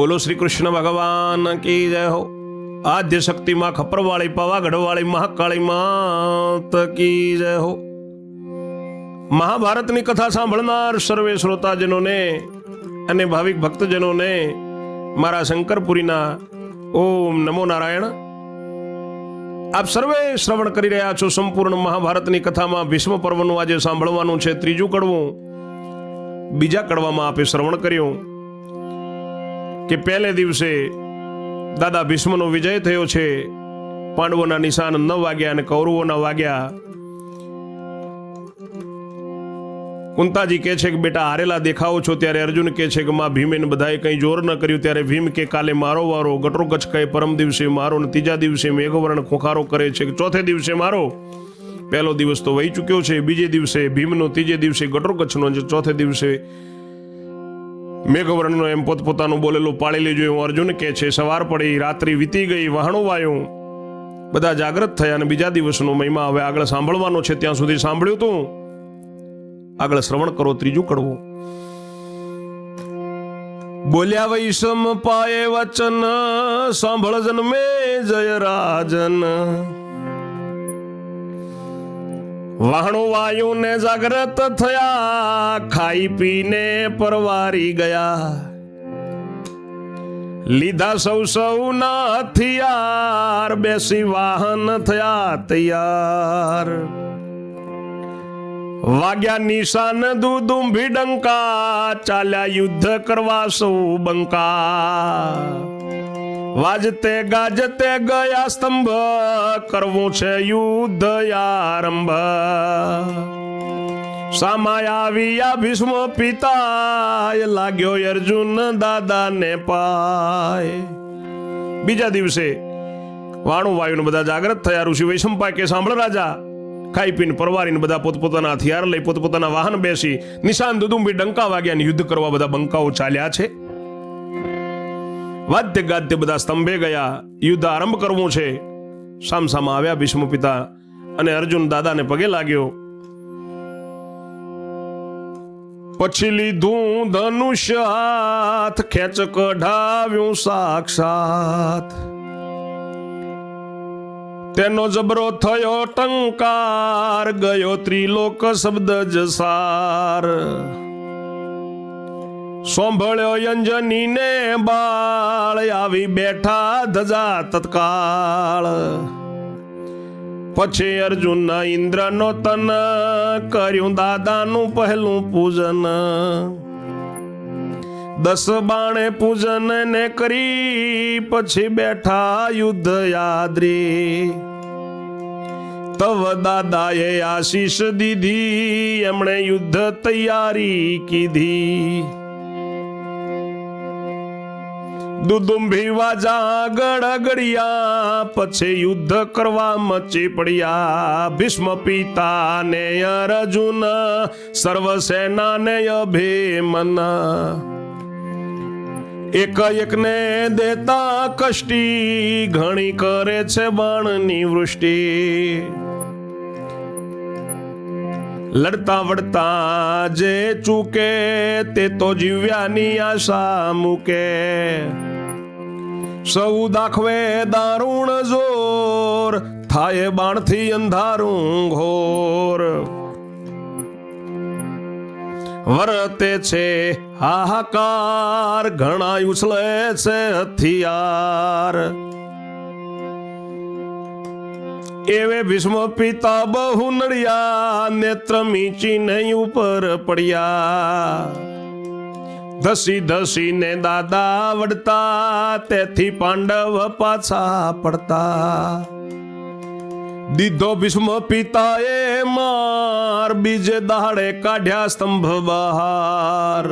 બોલો શ્રી કૃષ્ણ ભગવાન કી જય હો. આદ્ય શક્તિમાં ખપરવાળી, પાવાગઢવાળી, મહાકાળી માત કી જય હો. મહાભારતની કથા સાંભળનાર સર્વે શ્રોતાજનોને અને ભાવિક ભક્તજનોને મારા શંકરપુરીના ઓમ નમો નારાયણ. આપ સર્વે શ્રવણ કરી રહ્યા છો સંપૂર્ણ મહાભારતની કથામાં ભીષ્મ પર્વનું આજે સાંભળવાનું છે. ત્રીજું કડવું બીજા કડવામાં આપે શ્રવણ કર્યું. કે પહેલે દિવસે દાદા ભીષ્મનો વિજય થયો છે. પાંડવોના નિશાન ન વાગ્યા અને કૌરવોના વાગ્યા. કુંતાજી કહે છે કે, બેટા, હારેલા દેખાવો છો. ત્યારે અર્જુન કહે છે કે, માં ભીમેન બધાએ કંઈ જોર ન કર્યું. ત્યારે ભીમ કે, કાલે મારો વારો ગટરોગચ કહે, પરમ દિવસે મારો ને ત્રીજા દિવસે મેઘવર્ણ ખોખારો કરે છે. કે, ચોથે દિવસે મારો? પહેલો દિવસ તો વહી ચૂક્યો છે. બીજે દિવસે ભીમનો, ત્રીજે દિવસે ગટરોગચનો અને ચોથે દિવસે મેઘવર્ણનો એમ પોતપોતાનું બોલેલું પાળી લેજો એવું અર્જુન કે છે. સવાર પડી, રાત્રિ વીતી ગઈ, વહાણું વાયું. બધા જાગૃત થયા અને બીજા દિવસનો મહિમા હવે આગળ સાંભળવાનો છે. ત્યાં સુધી સાંભળ્યું તું? આગળ શ્રવણ કરો, ત્રીજું કડવું. બોલ્યા વૈષમ પાયે વચન, સાંભળ જન્મે જય રાજન વાહણો વાયુ ને જાગ્રત થયા, ખાઈ પીને પરવારી ગયા. લીધા સૌ સૌ ના હથિયાર, બેસી વાહન થયા તૈયાર. વાગ્યા નિશાન દુદુંભી ડંકા, ચાલ્યા યુદ્ધ કરવા સૌ બંકા. વાજતે ગાજતે ગયા સ્તંભ, કરવું છે યુદ્ધ આરંભ. સામાયાવિયા ભીષ્મ પિતાય લાગ્યો અર્જુન દાદાને પાય. બીજા દિવસે વાણું વાયુને બધા જાગ્રત થયા, ઋષિ વૈશંપા કે સાંભળ રાજા, ખાઈ પીને પરવારીને બધા પોતપોતાના હથિયાર લઈ પોતપોતાના વાહન બેસી નિશાન દુદુંબી ડંકા વાગ્યા યુદ્ધ કરવા બધા બંકાઓ ચાલ્યા છે. વાદ્ય ગાદ્ય બધા સ્તંભે ગયા. યુદ્ધ આરંભ કરવું છે. સામસામા આવ્યા ભીષ્મ પિતા અને અર્જુન દાદાને પગે લાગ્યો. પછી લીધું ધનુષ્ય હાથ, ખેંચ કઢાવ્યું સાક્ષાત. તેનો જબરો થયો ટંકાર, ગયો ત્રિલોક શબ્દ જસાર. સોંભળ્યો અંજની ને બાળ, આવી બેઠા ધજા તત્કાળ. પછી અર્જુન ઇન્દ્રનો તન કર્યું દાદાનું પહેલું પૂજન. દસ બાણે પૂજન ને કરી, પછી બેઠા યુદ્ધ યાદરી તવ દાદાએ આશીષ દીધી, એમણે યુદ્ધ તૈયારી કીધી. દુદુંભી વાજા ગડગડિયા પછી યુદ્ધ કરવા મચી પડ્યા. ભીષ્મ પિતા ને અર્જુન સર્વ સેના ને અભિમન. એક એકને દેતા કષ્ટી, ઘણી કરે છે બાણની વૃષ્ટિ. લડતા વડતા જે ચૂકે, તે તો જીવ્યાની આશા મૂકે. સૌ દાખવે દારૂણ જોર, થાય બાણથી અંધારું ઘોર. વરતે છે હાહાકાર ઘણા ઉછળે છે હથિયાર. એવે ભીષ્મ પિતા બહુ નડિયા, નેત્ર મીચીને ઉપર પડ્યા. ધસી ધસીને દાદા વડતા, તેથી પાંડવ પાછા પડતા. દીધો ભીષ્મ પિતાએ માર, બીજે દાડે કાઢ્યા સ્તંભ બહાર.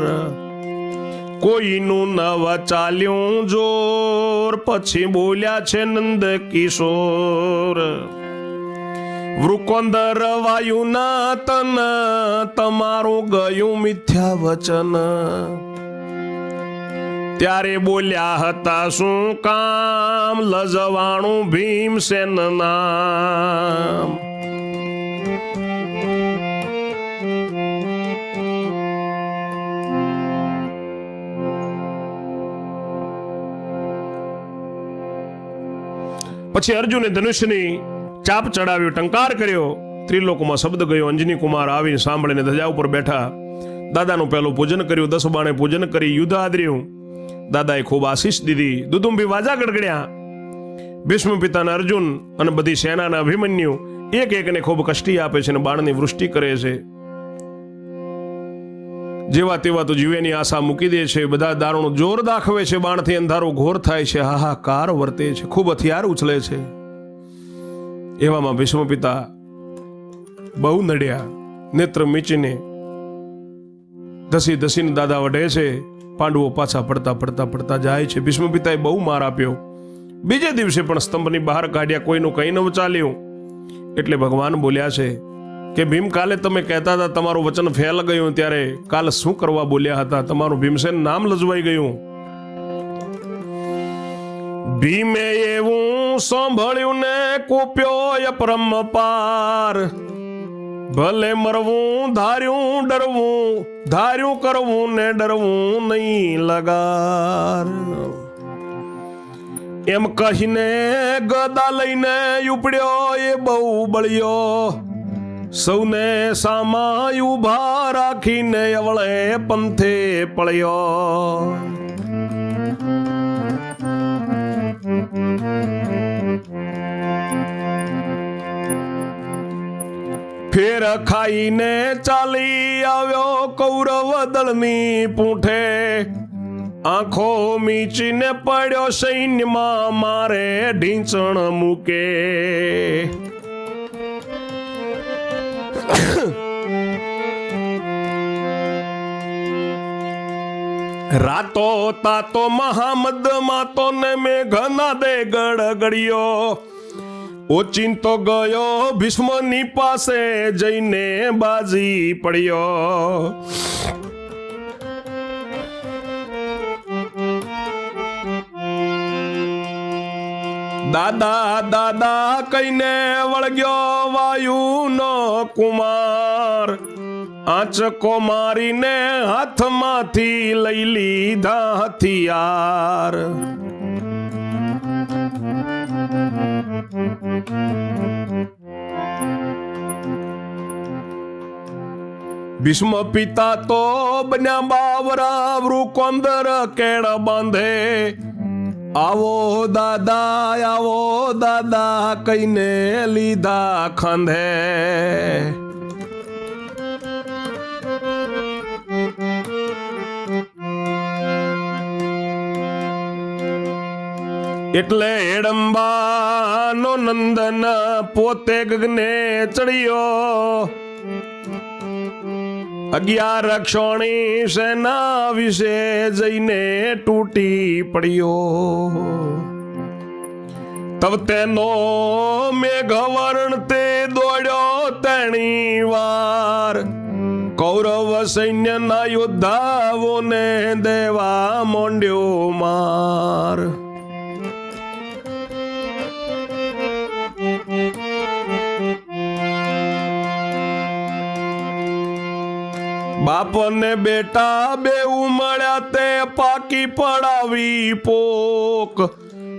કોઈનું નવ ચાલ્યું જોર, પછી બોલ્યા છે નંદ કિશોર, વૃકોંદર વાયુના તન તમારું ગયું મિથ્યા વચન. ત્યારે બોલ્યા હતા, શું કામ લજવાણું ભીમસેન નામ? પછી અર્જુને ધનુષ્યની ચાપ ચડાવ્યો ટંકાર કર્યો. ત્રિલોકમાં શબ્દ ગયો. અંજની કુમાર આવી સાંભળીને ધજા ઉપર બેઠા. દાદાનું પહેલું પૂજન કર્યું દસ બાણે પૂજન કરી યુદ્ધ આદર્યું દાદાએ ખૂબ આશીષ દીધી. દુદુંબી વાજા ગડગડ્યા. ભીષ્મ પિતાના અર્જુન અને બધી સેનાના અભિમન્યુ એક એકને ખૂબ કષ્ટી આપે છે અને બાણની વૃષ્ટિ કરે છે. જેવા તેવા તો જીવેની આશા મૂકી દે છે. બધા દારૂણું જોર દાખવે છે. બાણથી અંધારું ઘોર થાય છે. હાહાકાર વર્તે છે. ખૂબ હથિયાર ઉછળે છે. એવામાં ભીષ્મ પિતા બહુ નડ્યા. નેત્ર મીચીને ધસી ધસીને દાદા વઢે છે. પાંડવો પાછા પડતા પડતા પડતા જાય છે. ભીષ્મ પિતાએ બહુ માર આપ્યો. બીજે દિવસે પણ સ્તંભની બહાર કાઢ્યા, કોઈનું કંઈ ન ચાલ્યું. એટલે ભગવાન બોલ્યા છે કે, ભીમ, કાલે તમે કહેતા હતા તમારું વચન ફેલ ગયું, ત્યારે કાલે શું કરવા બોલ્યા હતા? તમારું ભીમસેન નામ લજવાઈ ગયું. ભીમે એવું સાંભળ્યું ને, કોપ્યો અપરમ પાર ભલે મરવું, ધાર્યું, ડરવું, ધાર્યું કરવું ને ડરવું નહીં લગાર. એમ કહીને ગદા લઈને ઉપડ્યો એ બહુ બળ્યો. સૌને સામાયું ઊભા રાખીને અવળે પંથે પળ્યો. ફેર ખાઈને ચાલી આવ્યો કૌરવ દળની પૂંઠે. આંખો મીચીને પડ્યો સૈન્યમાં મારે ઢીંચણ મૂકે. રાતો તાતો મહામદ માતો ને મેઘના દે ગડગડિયો. ઓચિંતો ગયો ભીષ્મની પાસે જઈને બાજી પડ્યો. દાદા દાદા કઈને વળગ્યો વાયુનો કુમાર. આંચકો મારીને હાથમાંથી લઈ લીધા હથિયાર. ભીષ્મ પિતા તો બન્યા બાવરા વૃકોંદર કેળ બાંધે. આવો દાદા આવો દાદા કઈને લીધા ખાંધે. એટલે હેડંબાનો નંદન પોતે ગગને ચડ્યો. અગિયાર ક્ષણી સેના વિશે જઈને તૂટી પડ્યો. તબ તેનો મેઘવર્ણ તે દોડ્યો તેણી વાર. કૌરવ સૈન્યના યોદ્ધાઓને દેવા મોંડ્યો માર. બાપ ને બેટા બે મળ્યા તે પાકી પડાવી પોક.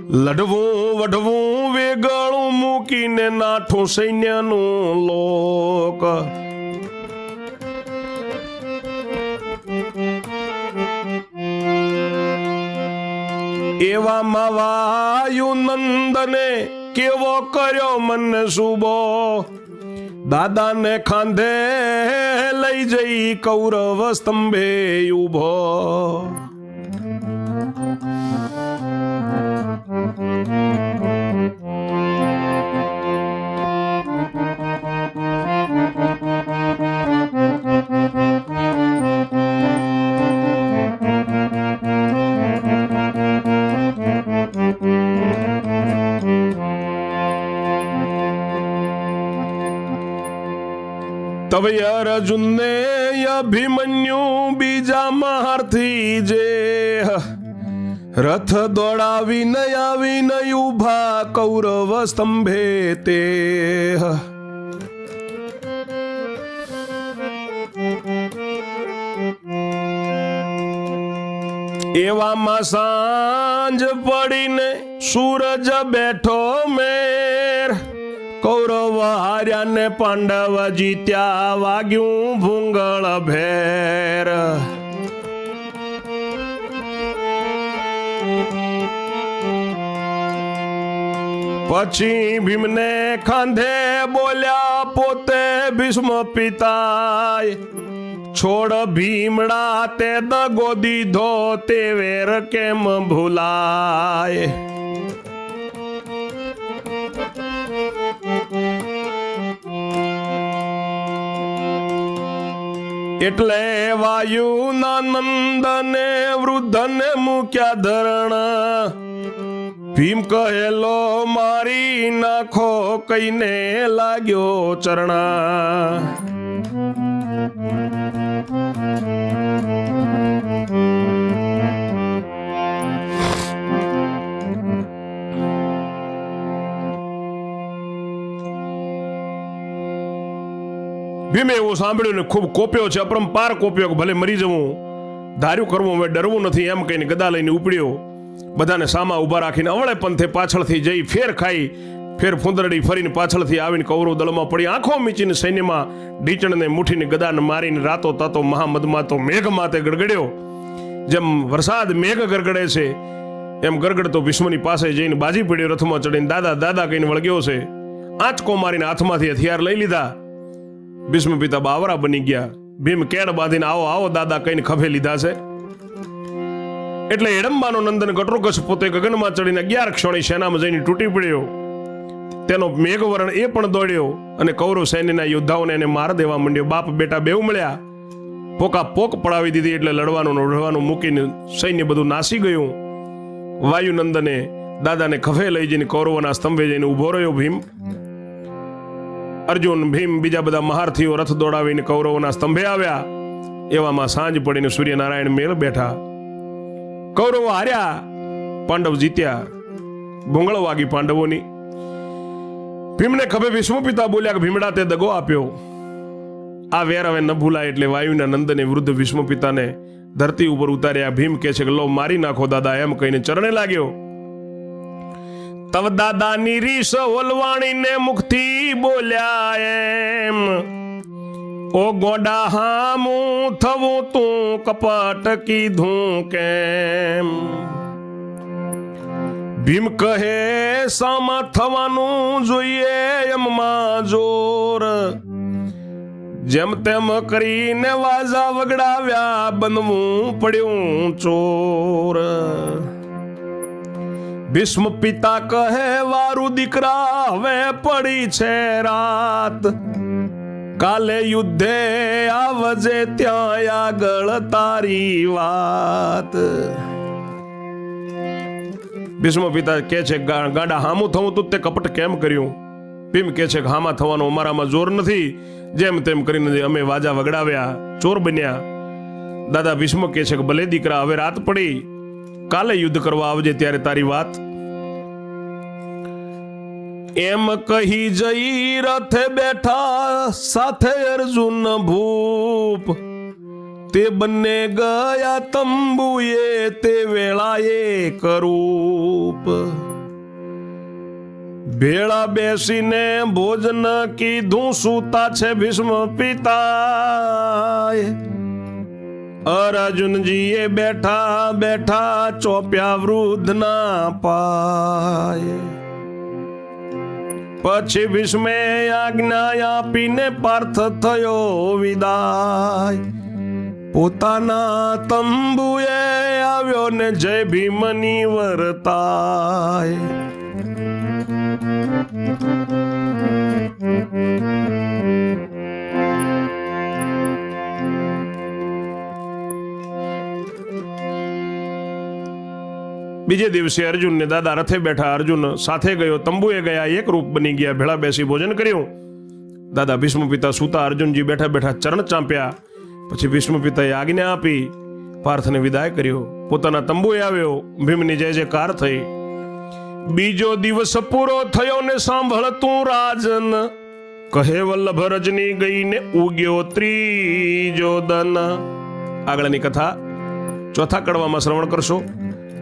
લડવું, વઢવું, વેગળું મૂકીને નાઠું સૈન્યનું લોક. એવામાં વાયુ નંદને કેવો કર્યો મન સુબો દાદાને ખાંધે લઈ જઈ કૌરવ સ્તંભે ઊભો તવે અર્જુનને અભિમન્યુ બીજા મહારથી જે રથ દોડાવીને આવીને ઊભા કૌરવ સ્તંભે તે. એવામાં સાંજ પડીને સૂરજ બેઠો મેર હાર્યા ને પાંડવ જીત્યા વાગ્યું ભૂંગળ ભેર. પછી ભીમને ખાંધે બોલ્યા, પોતે ભીષ્મ પિતાય, છોડ ભીમડા, તે દગો દીધો, તે વેર કેમ ભૂલાય? એટલે વાયુ નંદને વૃદ્ધને મૂક્યા ધરણ. ભીમ કહેલો મારી નાખો કઈને લાગ્યો ચરણા. ભીમે એવું સાંભળ્યું ને ખૂબ કોપ્યો છે. અપરંપાર કોપ્યો કે ભલે મરી જવું. ધાર્યું કરવું હવે ડરવું નથી એમ કહીને ગદા લઈને ઉપડ્યો. બધાને સામા ઊભા રાખીને અવળે પંથે પાછળથી જઈ ફેર ખાઈ, ફેર ફુંદરડી ફરીને પાછળથી આવીને કૌરવ દળમાં પડી. આંખો મીચીને સૈન્યમાં ઢીચણને મુઠીને ગદાને મારીને રાતો તાતો મહામદમાતો મેઘ માતે ગડગડ્યો. જેમ વરસાદ મેઘ ગરગડે છે, એમ ગરગડતો ભીષ્મની પાસે જઈને બાજી પડ્યો. રથમાં ચડીને દાદા દાદા કહીને વળગ્યો છે. આંચકો મારીને હાથમાંથી હથિયાર લઈ લીધા. ભીષ્મ પિતા બાવરા બની ગયા. ભીમ કેડ બાંધીને આવો આવો દાદા કહીને ખભે લીધા છે. એટલે હેડંબાનો નંદન કટરોકસ પોતે ગગનમાં ચડીને અગિયાર ક્ષણી સેનામાં જઈને તૂટી પડ્યો. તેનો મેઘવરણ એ પણ દોડ્યો અને કૌરવ સૈન્યના યોદ્ધાઓને એને માર દેવા માંડ્યો. બાપ, બેટા બેવ મળ્યા. પોકા પોક પડાવી દીધી એટલે લડવાનું લડવાનું મૂકીને સૈન્ય બધું નાસી ગયું. વાયુનંદને દાદાને ખભે લઈ જઈને કૌરવના સ્તંભે જઈને ઊભો રહ્યો ભીમ. અર્જુન, ભીમ બીજા બધા મહારથીઓ રથ દોડાવીને કૌરવોના સ્તંભે આવ્યા. એવામાં સાંજ પડીને સૂર્યનારાયણ મેળ બેઠા. કૌરવો હાર્યા, પાંડવ જીત્યા. ભૂંગળો વાગી પાંડવોની. ભીમને ખભે વિષ્ણુ પિતા બોલ્યા કે, ભીમડા, તે દગો આપ્યો. આ વેર હવે ન ભૂલાય એટલે વાયુના નંદને વૃદ્ધ વિષ્ણુ પિતાને ધરતી ઉપર ઉતાર્યા. ભીમ કે છે કે, લો, મારી નાખો, દાદા. એમ કહીને ચરણે લાગ્યો. તવ દાદાની રીસ ઓલવાણીને મુખથી બોલ્યા એમ. ઓ ગોડા હામું થવું તું કપટ કીધું કેમ? ભીમ કહે, સામા થવાનું જોઈએ એમમાં જોર. જેમ તેમ કરીને વાજા વગડાવ્યા, બનવું પડ્યું ચોર. ભીષ્મ પિતા કહે, વારું દીકરા, હવે પડી છે રાત. કાલે યુદ્ધે આવજે ત્યાં આગળ તારી વાત. ભીષ્મ પિતા કે છે ગાડા, હામું થવું તું તે કપટ કેમ કર્યું? ભીમ કે છે કે, હામા થવાનું અમારામાં જોર નથી. જેમ તેમ કરીને અમે વાજા વગડાવ્યા, ચોર બન્યા. દાદા ભીષ્મ કે છે કે, ભલે દીકરા, હવે રાત પડી કાલે યુદ્ધ કરવા આવજે ત્યારે તારી વાત. એમ કહી જઈ રથે બેઠા સાથે અર્જુન ભૂપ. તે બંને ગયા તંબુએ તે વેળાએ કરૂપ ભેળા બેસીને ભોજન કીધું, સૂતા છે ભીષ્મ પિતાએ. અર્જુનજીએ બેઠા બેઠા ચોપ્યા વૃદ્ધના પાય. પછી ભીષ્મે આજ્ઞા આપીને પાર્થ થયો વિદાય. પોતાના તંબુએ આવ્યો ને જય ભીમની વર્તાય. બીજે દિવસે અર્જુનને દાદા રથે બેઠા અર્જુન સાથે ગયો. તંબુએ ગયા, એક રૂપ બની ગયા. ભેળા બેસી ભોજન કર્યું. દાદા ભીષ્મ પિતા સૂતા અર્જુનજી બેઠા બેઠા ચરણ ચાંપ્યા. પછી ભીષ્મ પિતાએ આજ્ઞા આપી, પાર્થને વિદાય કર્યો. પોતાના તંબુએ આવ્યો, ભીમની જય જયકાર થઈ. બીજો દિવસ પૂરો થયો ને સાંભળતું રાજન. કહે વલ્લભ રજની ગઈને ઉગ્યો ત્રીજો દન. આગળની કથા ચોથા કડવામાં શ્રવણ કરશો.